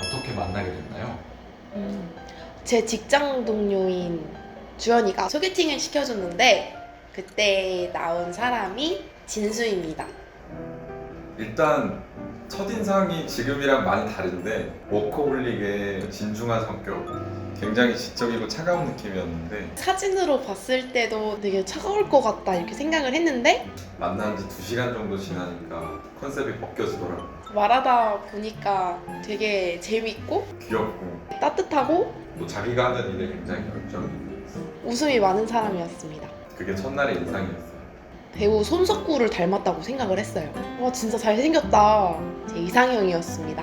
어떻게 만나게 됐나요? 음, 제 직장 동료인 주연이가 소개팅을 시켜줬는데 그때 나온 사람이 진수입니다. 일단 첫인상이 지금이랑 많이 다른데 워커홀릭의 진중한 성격 굉장히 지적이고 차가운 느낌이었는데 사진으로 봤을 때도 되게 차가울 것 같다 이렇게 생각을 했는데 만난 지 2시간 정도 지나니까 컨셉이 벗겨지더라고요 말하다 보니까 되게 재밌고 귀엽고 따뜻하고 또 자기가 하는 일에 굉장히 열정이 있어 웃음이 많은 사람이었습니다. 그게 첫날의 인상이었어요 배우 손석구를 닮았다고 생각을 했어요. 와 진짜 잘생겼다. 제 이상형이었습니다.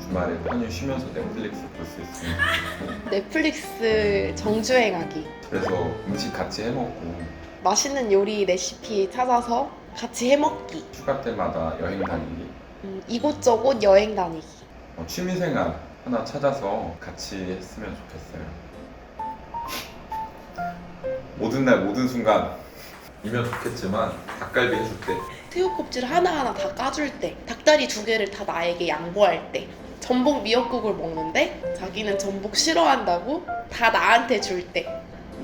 주말에 편히 쉬면서 넷플릭스 볼 수 있으니 넷플릭스 정주행 하기. 그래서 음식 같이 해먹고 맛있는 요리 레시피 찾아서 같이 해먹기. 휴가 때마다 여행 다니기 음, 이곳저곳 여행 다니기. 어, 취미생활 하나 찾아서 같이 했으면 좋겠어요. 모든 날 모든 순간. 이면 좋겠지만 닭갈비 해줄 때. 새우 껍질 하나하나 다 까줄 때, 닭다리 두 개를 다 나에게 양보할 때, 전복 미역국을 먹는데 자기는 전복 싫어한다고 다 나한테 줄 때.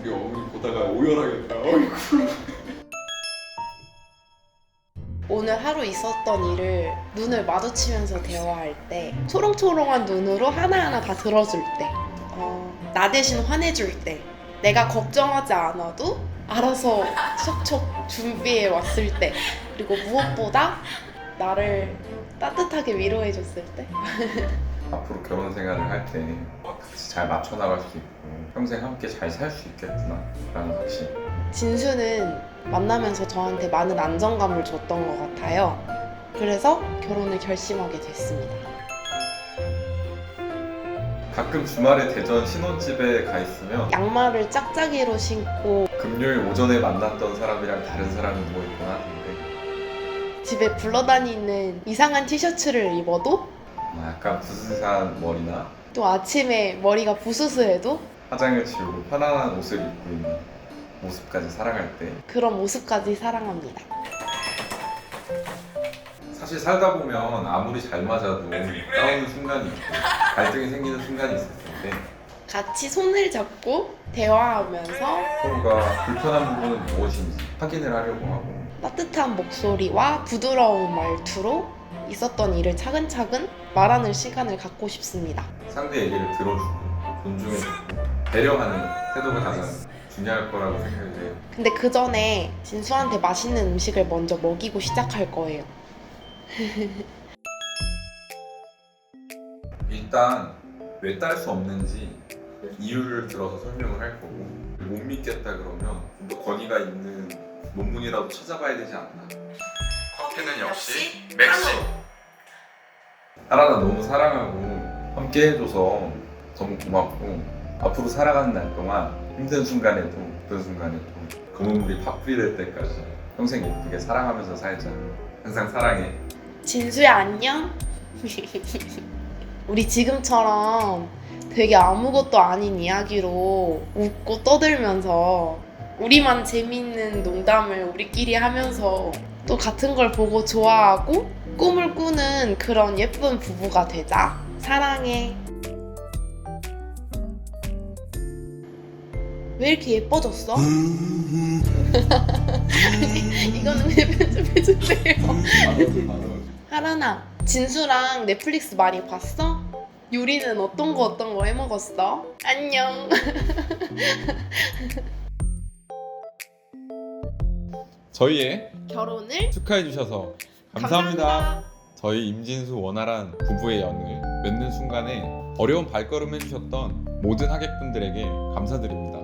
우리 어머니 보다가 오열하겠다. 오늘 하루 있었던 일을 눈을 마주치면서 대화할 때 초롱초롱한 눈으로 하나하나 다 들어줄 때 어, 나 대신 화내줄 때 내가 걱정하지 않아도 알아서 척척 준비해 왔을 때 그리고 무엇보다 나를 따뜻하게 위로해 줬을 때. 앞으로 결혼 생활을 할 때 같이 잘 맞춰 나갈 수 있고 평생 함께 잘 살 수 있겠구나 라는 확신. 진수는 만나면서 저한테 많은 안정감을 줬던 것 같아요. 그래서 결혼을 결심하게 됐습니다 가끔 주말에 대전 신혼집에 가 있으면 양말을 짝짝이로 신고 금요일 오전에 만났던 사람이랑 다른 사람이 누워 있거나 하는데 집에 굴러다니는 이상한 티셔츠를 입어도 뭐 약간 부스스한 머리나 또 아침에 머리가 부스스해도 화장을 지우고 편안한 옷을 입고 있는 모습까지 사랑할 때 그런 모습까지 사랑합니다. 사실 살다 보면 아무리 잘 맞아도 싸우는 순간이 있고 갈등이 생기는 순간이 있을 텐데 같이 손을 잡고 대화하면서 서로가 불편한 부분은 무엇인지 확인을 하려고 하고 따뜻한 목소리와 부드러운 말투로 있었던 일을 차근차근 말하는 시간을 갖고 싶습니다. 상대 얘기를 들어주고 존중해주고 배려하는 태도가 가장 중요할 거라고 생각을 해요 근데 그 전에 진수한테 맛있는 음식을 먼저 먹이고 시작할 거예요. 일단 왜 딸 수 없는지 이유를 들어서 설명을 할 거고 못 믿겠다 그러면 좀 더 권위가 있는 논문이라도 찾아봐야 되지 않나. 커피는 역시 맥주 하라나 너무 사랑하고 함께 해줘서 너무 고맙고 앞으로 살아가는 날 동안 힘든 순간에도 어떤 순간에도 그 눈물이 밥풀이 될 때까지 평생 예쁘게 사랑하면서 살자. 항상 사랑해 진수야 안녕? 우리 지금처럼 되게 아무것도 아닌 이야기로 웃고 떠들면서 우리만 재밌는 농담을 우리끼리 하면서 또 같은 걸 보고 좋아하고 꿈을 꾸는 그런 예쁜 부부가 되자. 사랑해. 왜 이렇게 예뻐졌어? 이거는 왜 편집해주세요. 하란아, 진수랑 넷플릭스 많이 봤어? 요리는 어떤 거 어떤 거 해먹었어? 안녕. 저희의 결혼을 축하해 주셔서 감사합니다. 저희 임진수 원활한 부부의 연을 맺는 순간에 어려운 발걸음 해주셨던 모든 하객분들에게 감사드립니다.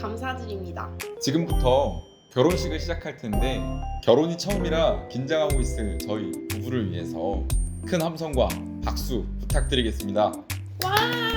감사드립니다. 지금부터 결혼식을 시작할 텐데 결혼이 처음이라 긴장하고 있을 저희 부부를 위해서 큰 함성과 박수 부탁드리겠습니다. 와!